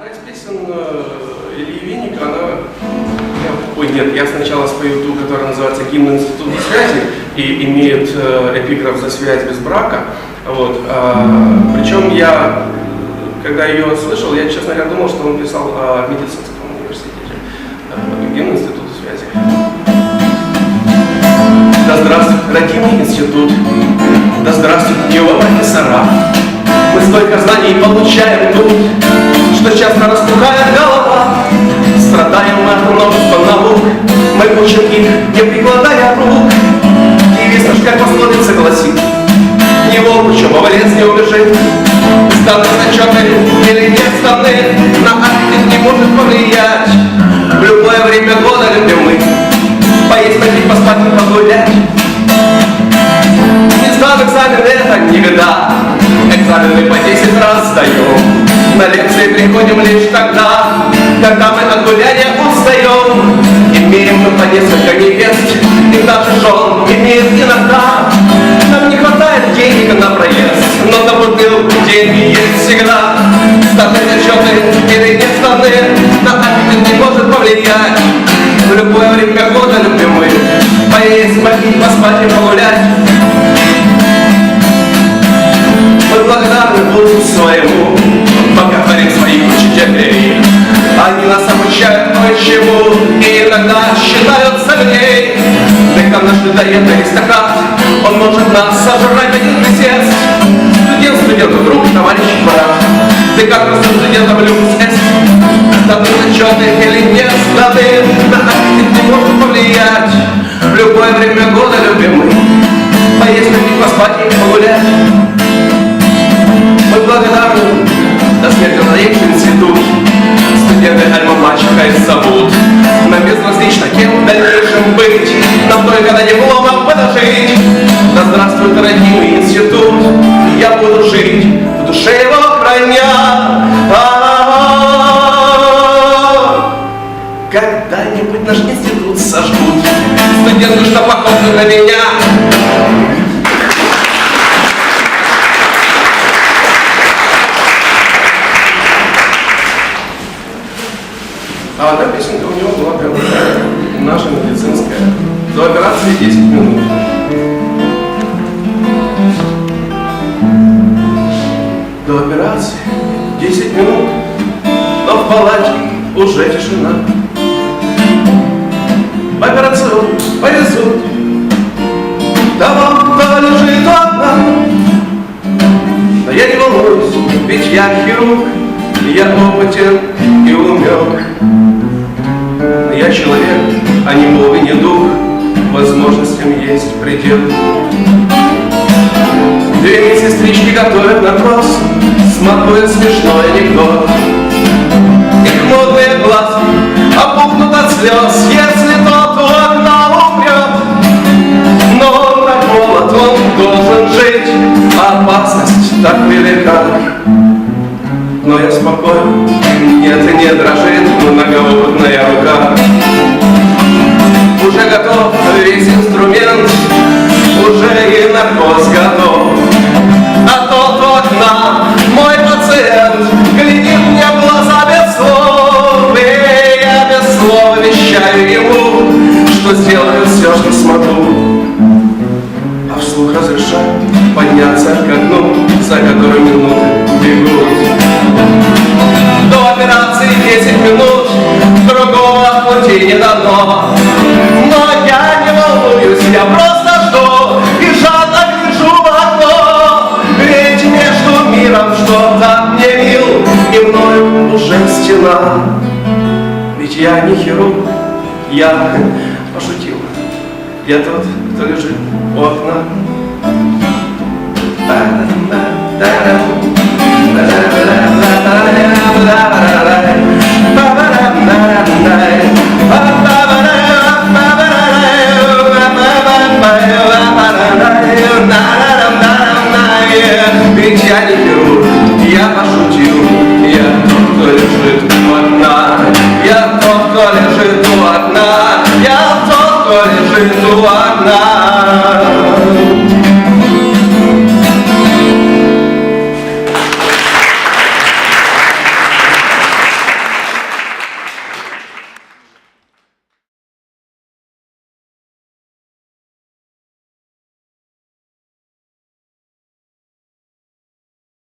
Одна из песен э, Ильи Винника, она... я- Ой, нет, я сначала спою ту, которая называется «Гимн Института связи» и имеет э, эпиграф «За связь без брака». Вот. а, причем я, когда ее слышал, я, честно говоря, думал, что он писал о медицинском университете. Э, гимн Института связи. Да здравствует родимый институт, да здравствует его профессора. Мы столько знаний получаем тут, что часто распухает голова. Страдаем мы от множества наук, мы учим их, не прикладая рук. Девиз наш, как пословица гласит, не учеба в лес не убежит. Станы зачеты или нет станы, на аппетит не может повлиять. В любое время года любим мы поесть, попить, поспать и погулять. Не сдам экзамен, это не беда. Экзамены по 10 раз сдаем. На лекции приходим лишь тогда, когда мы от гуляния устаем. Имеем мы по несколько невест, и даже жен имеем иногда. Нам не хватает денег на проезд, но на бутылку деньги есть всегда. Статы зачеты или нет станы, на аппетит не может повлиять. В любое время года любим мы поесть, попить, поспать и погулять. Мы благодарны Богу своему, Да наш людоед аристократ, он может нас сожрать один присест. Студент студенту друг, товарищ брат. Ты как просто студентам люкс эст. Статы зачеты или нет статы, на аппетит не может повлиять. В любое время года любим мы поесть, попить, поспать и погулять. Мы благодарны за смертонаречный институт. Студенты альма-мачеха и зовут. До диплома подожить. Да здравствует родимый институт. Я буду жить в душе его храня. Когда-нибудь наш институт сожгут. Студенты, что похожи на меня. А одна песенка у него была прям такая, наша медицинская. До операции 10 минут. До операции 10 минут, но в палате уже тишина. В операцию повезут, того, кто лежит у окна. Но я не волнуюсь, ведь я хирург, я опытен и умен. Есть предел. Две медсестрички готовят напрос, смакуют смешной анекдот. Их модные глазки опухнут от слез, если тот у окна умрет. Но он так молод, он должен жить, опасность так велика. Но я спокоен, нет, не дрожит многоопытная подняться к окну, за которым минуты бегут. До операции 10 минут, другого пути не дано. Но я не волнуюсь, я просто жду и жадно гляжу в окно. Ведь между миром что-то мне мил, и мною уже стена. Ведь я не хирург, я пошутил. Я тот, кто лежит кто лежит у